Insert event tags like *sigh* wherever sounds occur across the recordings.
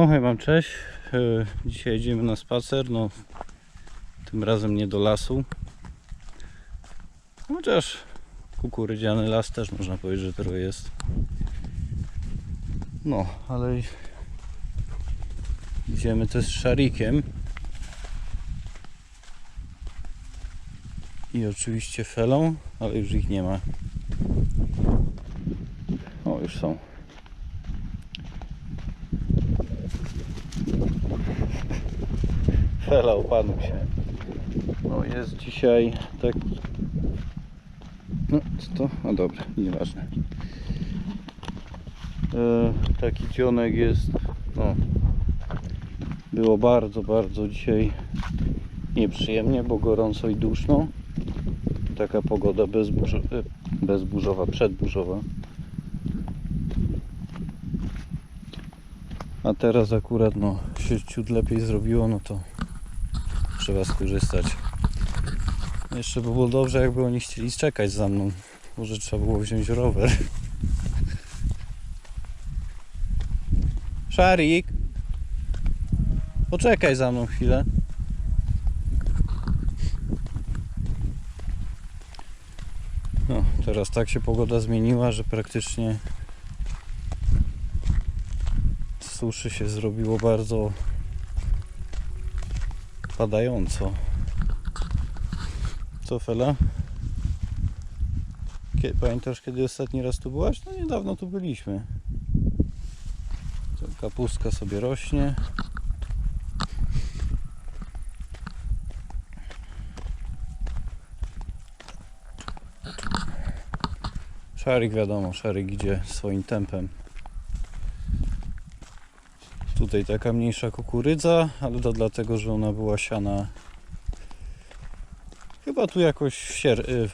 O, hej wam cześć. E, Dzisiaj jedziemy na spacer, no tym razem nie do lasu. Chociaż kukurydziany las też można powiedzieć, że trochę jest. No, ale idziemy też z szarikiem. I oczywiście felą, ale już ich nie ma. O, już są. Fela upadł się. No jest dzisiaj tak. No co to? No dobra, nieważne. E, taki dzionek jest. No. Było bardzo, bardzo dzisiaj nieprzyjemnie, bo gorąco i duszno. Taka pogoda bezburzo, e, bezburzowa, przedburzowa. A teraz akurat no się ciut lepiej zrobiło, no to trzeba skorzystać. Jeszcze by było dobrze, jakby oni chcieli czekać za mną. Może trzeba było wziąć rower. Szarik! Poczekaj za mną chwilę. No, teraz tak się pogoda zmieniła, że praktycznie suszy się zrobiło bardzo padająco. Co Fela? Kie- Pamiętasz kiedy ostatni raz tu byłaś? No niedawno tu byliśmy. Kapustka sobie rośnie. Szarik wiadomo, Szarik idzie swoim tempem. Tutaj taka mniejsza kukurydza, ale to dlatego, że ona była siana chyba tu jakoś w, sier- y,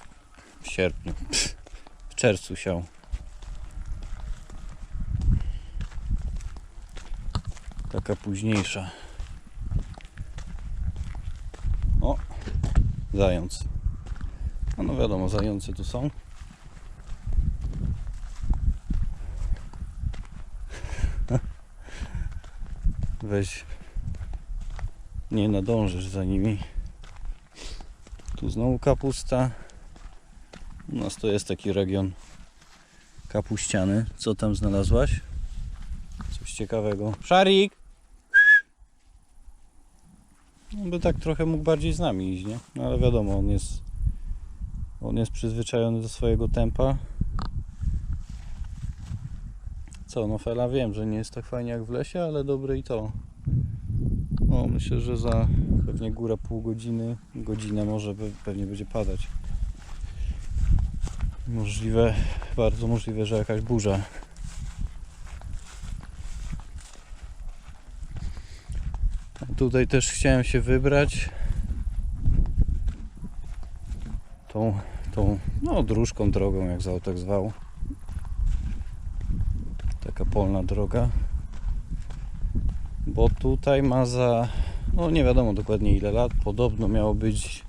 w sierpniu, w czerwcu siał. Taka późniejsza. O, zając. No, no wiadomo, zające tu są. Weź nie nadążysz za nimi tu znowu kapusta u nas to jest taki region kapuściany co tam znalazłaś? coś ciekawego Szarik! on by tak trochę mógł bardziej z nami iść, nie? No ale wiadomo, on jest on jest przyzwyczajony do swojego tempa co, no Fela wiem, że nie jest tak fajnie jak w lesie, ale dobre i to. O, myślę, że za pewnie górę pół godziny, godzinę może pe- pewnie będzie padać. Możliwe, bardzo możliwe, że jakaś burza. Tutaj też chciałem się wybrać tą, tą no dróżką, drogą, jak zwał, tak zwał taka polna droga. Bo tutaj ma za no nie wiadomo dokładnie ile lat. Podobno miało być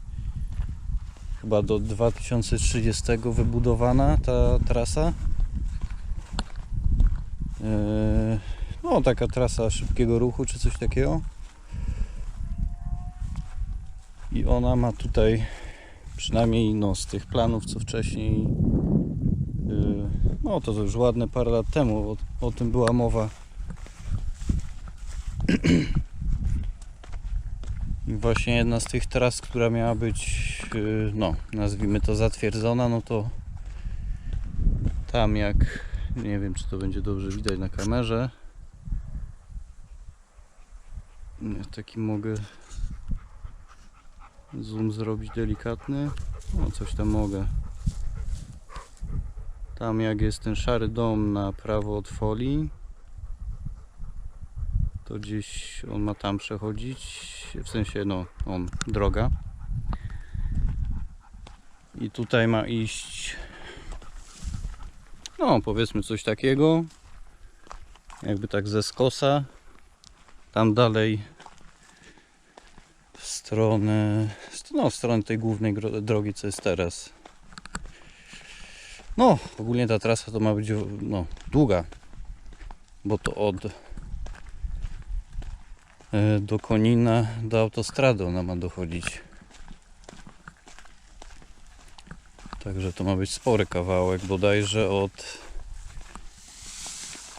chyba do 2030 wybudowana ta trasa. Yy, no taka trasa szybkiego ruchu czy coś takiego. I ona ma tutaj przynajmniej no, z tych planów co wcześniej no to już ładne parę lat temu, o, o tym była mowa. *clears throat* I właśnie jedna z tych tras, która miała być, yy, no nazwijmy to zatwierdzona, no to tam jak, nie wiem czy to będzie dobrze widać na kamerze. Nie, taki mogę zoom zrobić delikatny. No coś tam mogę. Tam jak jest ten szary dom na prawo od folii, to gdzieś on ma tam przechodzić, w sensie no, on, droga. I tutaj ma iść, no powiedzmy coś takiego, jakby tak ze skosa. Tam dalej w stronę, no w stronę tej głównej drogi, co jest teraz. No, ogólnie ta trasa to ma być no, długa, bo to od e, do Konina, do autostrady ona ma dochodzić. Także to ma być spory kawałek, bodajże od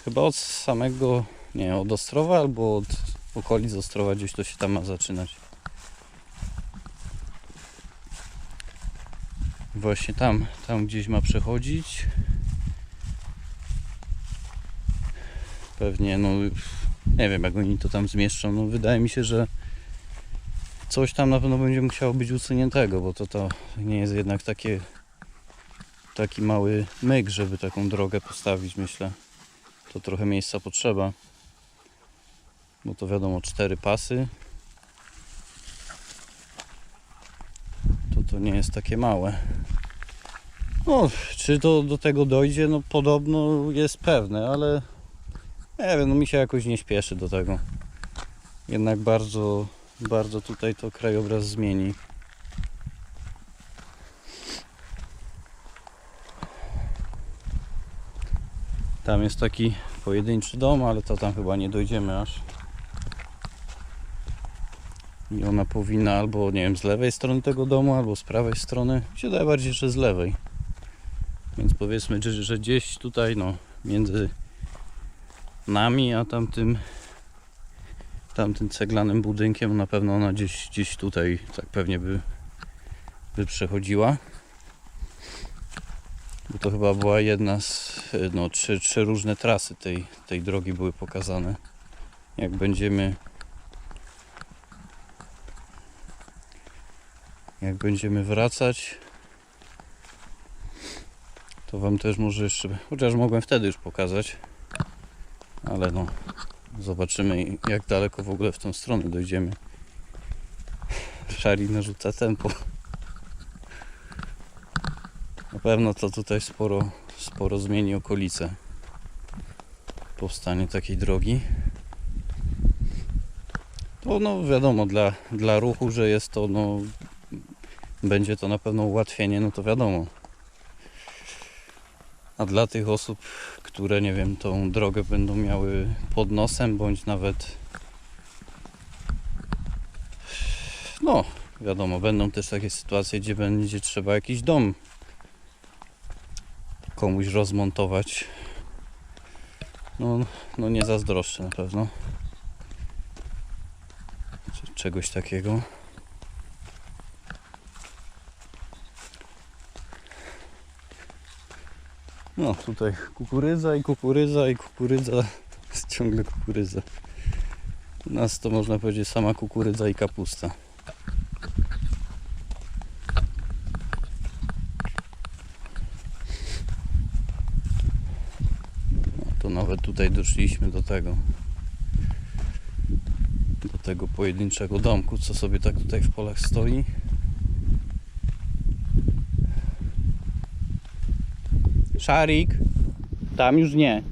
chyba od samego, nie, od Ostrowa albo od okolic Ostrowa gdzieś to się tam ma zaczynać. Właśnie tam, tam gdzieś ma przechodzić. Pewnie, no nie wiem jak oni to tam zmieszczą. No wydaje mi się, że coś tam na pewno będzie musiało być usuniętego, bo to, to nie jest jednak takie taki mały myk, żeby taką drogę postawić, myślę. To trochę miejsca potrzeba. Bo to wiadomo, cztery pasy. To to nie jest takie małe. No, czy to do tego dojdzie? No podobno jest pewne, ale nie wiem, no mi się jakoś nie śpieszy do tego. Jednak bardzo, bardzo tutaj to krajobraz zmieni. Tam jest taki pojedynczy dom, ale to tam chyba nie dojdziemy aż. I ona powinna albo, nie wiem, z lewej strony tego domu, albo z prawej strony. Mi bardziej, że z lewej. Więc powiedzmy, że, że gdzieś tutaj, no, między nami, a tamtym tamtym ceglanym budynkiem na pewno ona gdzieś, gdzieś tutaj tak pewnie by, by przechodziła. Bo to chyba była jedna z, no, trzy, trzy różne trasy tej, tej drogi były pokazane. Jak będziemy jak będziemy wracać to wam też może jeszcze, chociaż mogłem wtedy już pokazać. Ale no zobaczymy jak daleko w ogóle w tą stronę dojdziemy. Szari narzuca tempo. Na pewno to tutaj sporo, sporo zmieni okolice powstanie takiej drogi. To no wiadomo dla, dla ruchu, że jest to no będzie to na pewno ułatwienie, no to wiadomo a dla tych osób, które nie wiem, tą drogę będą miały pod nosem, bądź nawet no, wiadomo, będą też takie sytuacje, gdzie będzie trzeba jakiś dom komuś rozmontować. No, no nie zazdroszczę na pewno czegoś takiego. No tutaj kukurydza i kukurydza i kukurydza, *laughs* ciągle kukurydza. U nas to można powiedzieć sama kukurydza i kapusta. No, to nawet tutaj doszliśmy do tego. Do tego pojedynczego domku, co sobie tak tutaj w polach stoi. Szarik! Tam już nie.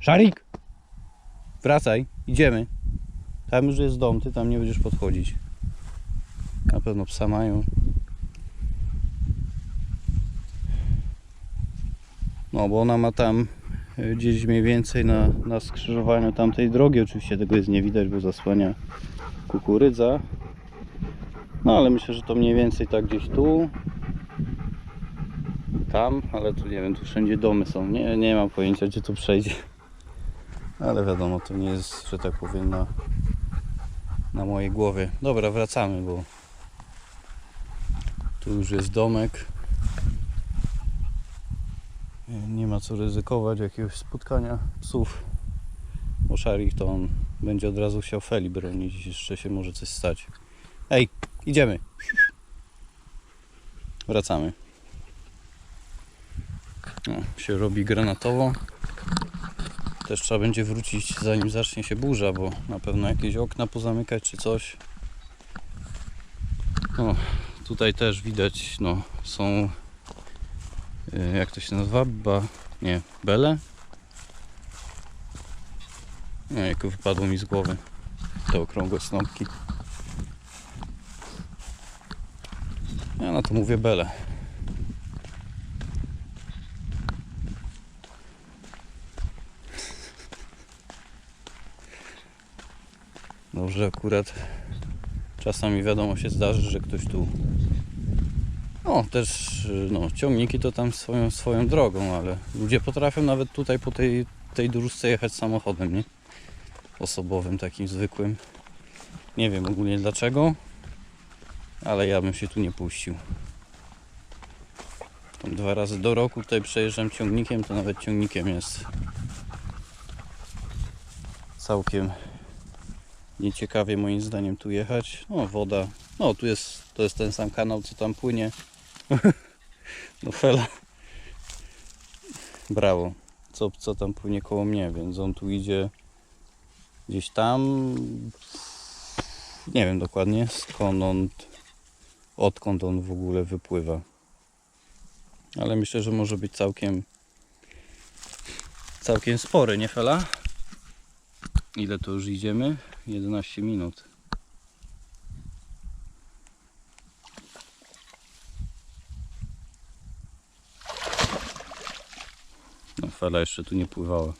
Szarik! Wracaj, idziemy. Tam już jest dom, ty tam nie będziesz podchodzić. Na pewno psa mają. No, bo ona ma tam y, gdzieś mniej więcej na, na skrzyżowaniu tamtej drogi. Oczywiście tego jest nie widać, bo zasłania kukurydza. No, ale myślę, że to mniej więcej tak gdzieś tu. Tam, ale tu nie wiem, tu wszędzie domy są. Nie, nie mam pojęcia, gdzie tu przejdzie. Ale wiadomo, to nie jest, że tak powiem, na, na mojej głowie. Dobra, wracamy, bo tu już jest domek. Nie- ma co ryzykować jakiegoś spotkania psów. Bo Szarik to on będzie od razu chciał Feli bronić, jeszcze się może coś stać. Ej, idziemy. Wracamy. No, się robi granatowo. Też trzeba będzie wrócić zanim zacznie się burza, bo na pewno jakieś okna pozamykać czy coś. No, tutaj też widać, no, są y, jak to się nazywa? Ba, nie, bele? Nie, jak wypadło mi z głowy te okrągłe snopki. Ja na to mówię bele. Dobrze, akurat czasami wiadomo się zdarzy, że ktoś tu. No, też no, ciągniki to tam swoją, swoją drogą, ale ludzie potrafią nawet tutaj po tej, tej dróżce jechać samochodem, nie? Osobowym, takim zwykłym. Nie wiem ogólnie dlaczego, ale ja bym się tu nie puścił. Tam dwa razy do roku tutaj przejeżdżam ciągnikiem, to nawet ciągnikiem jest całkiem nieciekawie moim zdaniem tu jechać. No woda, no tu jest, to jest ten sam kanał co tam płynie. *laughs* no fela. Brawo. Co, co tam płynie koło mnie, więc on tu idzie gdzieś tam. Nie wiem dokładnie skąd on, odkąd on w ogóle wypływa. Ale myślę, że może być całkiem całkiem spory, nie fela? Ile to już idziemy? 11 minut. No fala jeszcze tu nie pływała.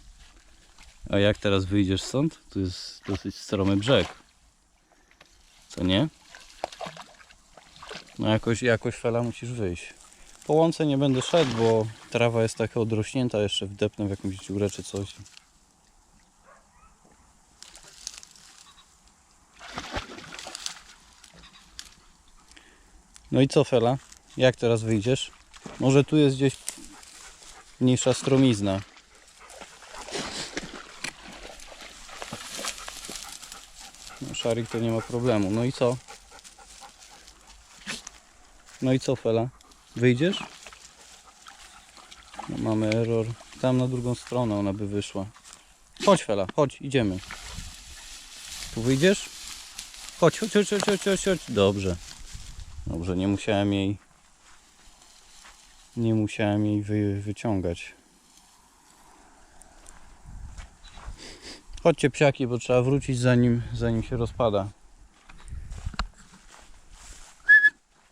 A jak teraz wyjdziesz stąd? Tu jest dosyć stromy brzeg. Co nie? No jakoś, jakoś fela musisz wyjść. Po łące nie będę szedł, bo trawa jest taka odrośnięta, jeszcze wdepnę w jakąś dziurę czy coś. No i co Fela? Jak teraz wyjdziesz? Może tu jest gdzieś mniejsza stromizna. No szarik to nie ma problemu. No i co? No i co Fela? Wyjdziesz? No, mamy error. Tam na drugą stronę ona by wyszła. Chodź Fela, chodź, idziemy. Tu wyjdziesz? Chodź, chodź, chodź, chodź, chodź, chodź. Dobrze. Dobrze, nie musiałem jej nie musiałem jej wy, wyciągać. Chodźcie psiaki, bo trzeba wrócić zanim, zanim się rozpada.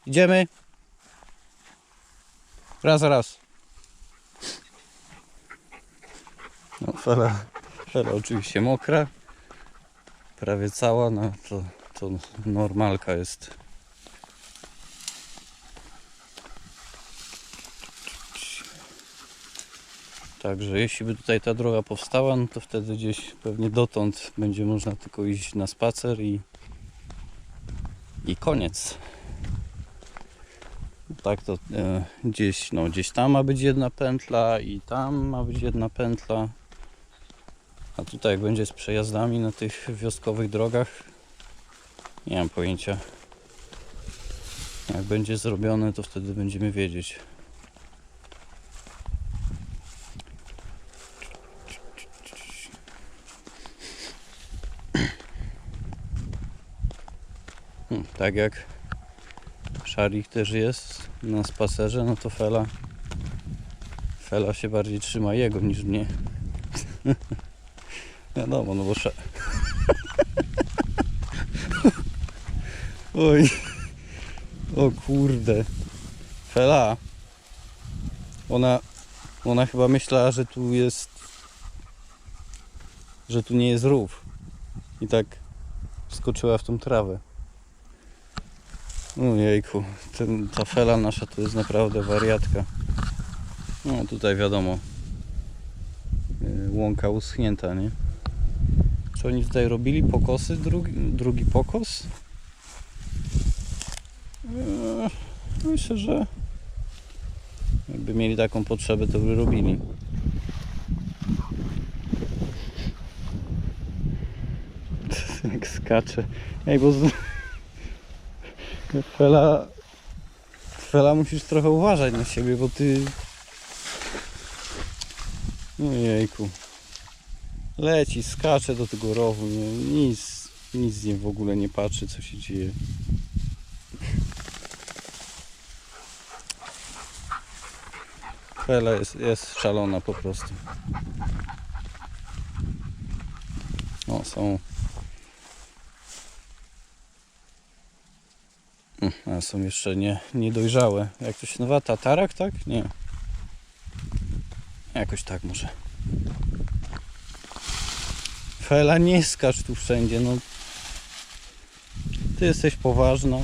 Idziemy. Raz, raz. No, fela, fela oczywiście mokra. Prawie cała, no to, to normalka jest. Także jeśli by tutaj ta droga powstała, no to wtedy gdzieś pewnie dotąd będzie można tylko iść na spacer i, i koniec. Tak to e, gdzieś, no, gdzieś tam ma być jedna pętla i tam ma być jedna pętla. A tutaj jak będzie z przejazdami na tych wioskowych drogach, nie mam pojęcia. Jak będzie zrobione, to wtedy będziemy wiedzieć. Hmm, tak jak Szarik też jest na spacerze, no to Fela Fela się bardziej trzyma jego niż mnie. *laughs* Wiadomo, no bo sz... *laughs* Oj. O kurde. Fela. Ona ona chyba myślała, że tu jest że tu nie jest rów. I tak skoczyła w tą trawę. Ojejku, ten, ta fela nasza to jest naprawdę wariatka. No tutaj wiadomo, yy, łąka uschnięta, nie? Czy oni tutaj robili pokosy? Drugi, drugi pokos? Yy, Myślę, że jakby mieli taką potrzebę, to by robili. *laughs* Jak skacze. Ej, bo. Fela... Fela musisz trochę uważać na siebie, bo ty... Ojejku. Leci, skacze do tego rowu, nie, nic, nic nie w ogóle nie patrzy, co się dzieje. Fela jest, jest szalona po prostu. O, są Mm, A są jeszcze nie, niedojrzałe. Jak to się nazywa? Tatarak, tak? Nie. Jakoś tak może. Fela nie skacz tu wszędzie, no. Ty jesteś poważna.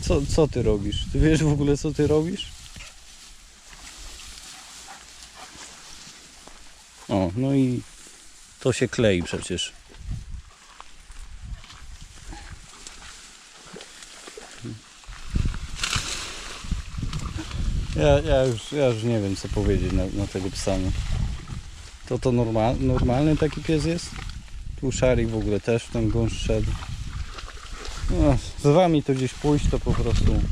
Co, co ty robisz? Ty wiesz w ogóle co ty robisz? O, no i to się klei przecież. Ja, ja, już, ja już nie wiem co powiedzieć na, na tego psa. nie. To to normal, normalny taki pies jest? Tu szarik w ogóle też w ten gąszcz szedł. No, z wami to gdzieś pójść to po prostu.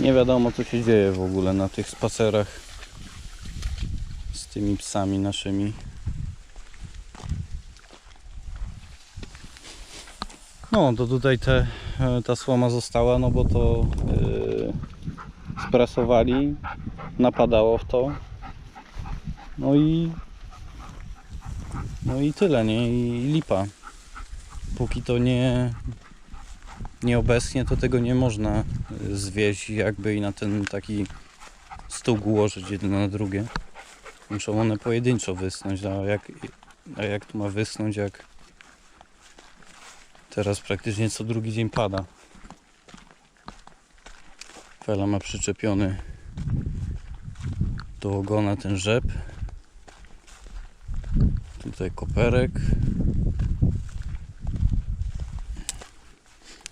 Nie wiadomo co się dzieje w ogóle na tych spacerach z tymi psami naszymi. No to tutaj te, e, ta słoma została, no bo to yy, sprasowali, napadało w to. No i no i tyle, nie? I lipa. Póki to nie nie obeschnie, to tego nie można y, zwieść jakby i na ten taki stół ułożyć jedno na drugie. Muszą one pojedynczo wysnąć, a jak, a jak to ma wysnąć, jak teraz praktycznie co drugi dzień pada. Fela ma przyczepiony do ogona ten rzep. Tutaj koperek.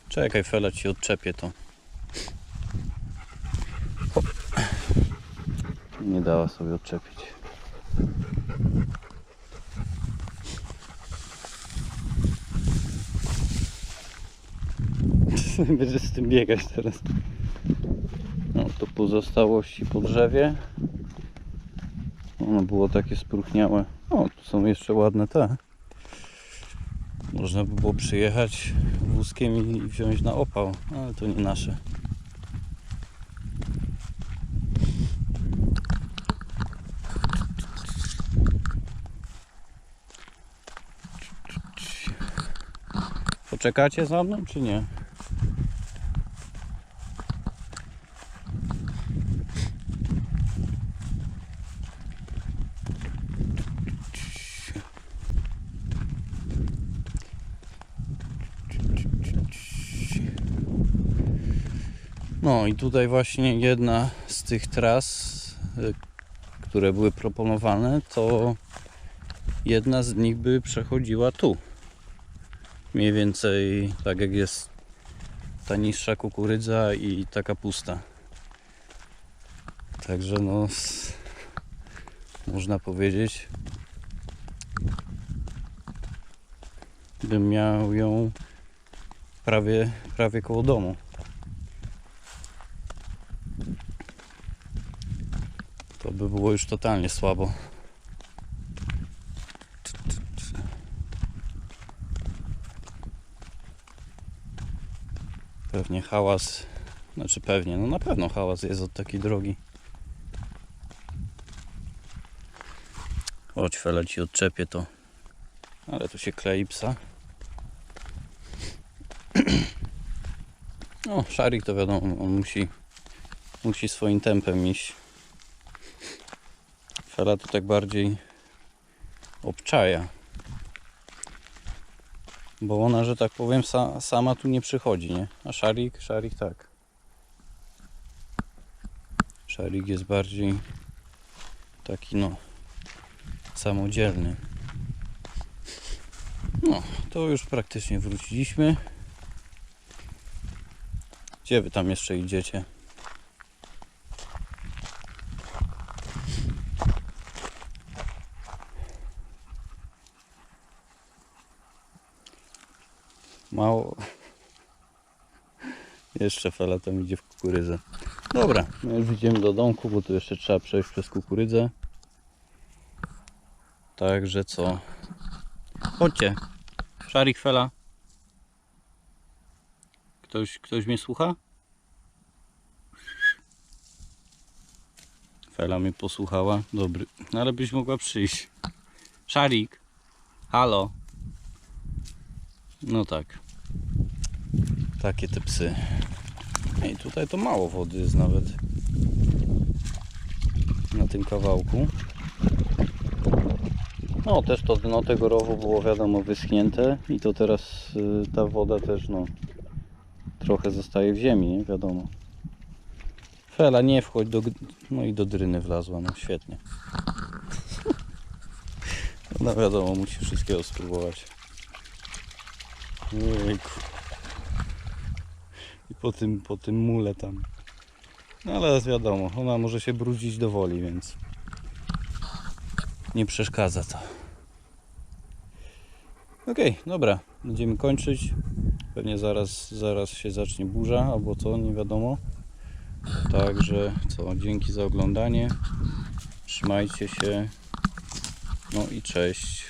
Czekaj, Fela ci odczepię to. Nie dała sobie odczepić. *laughs* Będziesz z tym biegać teraz. No to pozostałości po drzewie. Ono było takie spróchniałe. O, tu są jeszcze ładne te. Można by było przyjechać wózkiem i wziąć na opał, ale to nie nasze. Poczekacie za mną, czy nie? No i tutaj właśnie jedna z tych tras, y, które były proponowane, to jedna z nich by przechodziła tu. Mniej więcej tak jak jest ta niższa kukurydza i ta kapusta. Także no można powiedzieć bym miał ją prawie, prawie koło domu. To by było już totalnie słabo. Pewnie hałas, znaczy pewnie, no na pewno hałas jest od takiej drogi. Chodź Fele ci odczepię to. Ale tu się klei psa. *clears throat* No, szarik to wiadomo, on musi, musi swoim tempem iść. Fela to tak bardziej obczaja. Bo ona, że tak powiem, sa, sama tu nie przychodzi, nie? A szarik, szarik tak. Szarik jest bardziej taki, no, samodzielny. No, to już praktycznie wróciliśmy. Gdzie wy tam jeszcze idziecie? Mało. Jeszcze fela tam idzie w kukurydzę. Dobra, my już idziemy do domku, bo tu jeszcze trzeba przejść przez kukurydzę. Także co? Chodźcie. Szarik fela. Ktoś, ktoś mnie słucha? Fela mnie posłuchała. Dobry. No ale byś mogła przyjść. Szarik. Halo. No tak. Takie te psy. I tutaj to mało wody jest nawet. tym kawałku. No też to dno tego rowu było wiadomo wyschnięte i to teraz y, ta woda też no trochę zostaje w ziemi, nie wiadomo. Fela nie wchodź do no i do dryny wlazła, no świetnie. *laughs* No wiadomo, musi wszystkiego spróbować. Jejku. I po tym, po tym mule tam. No ale wiadomo, ona może się brudzić do woli, więc nie przeszkadza to. Okej, dobra, będziemy kończyć. Pewnie zaraz, zaraz się zacznie burza albo co, nie wiadomo. Także co, dzięki za oglądanie. Trzymajcie się. No i cześć.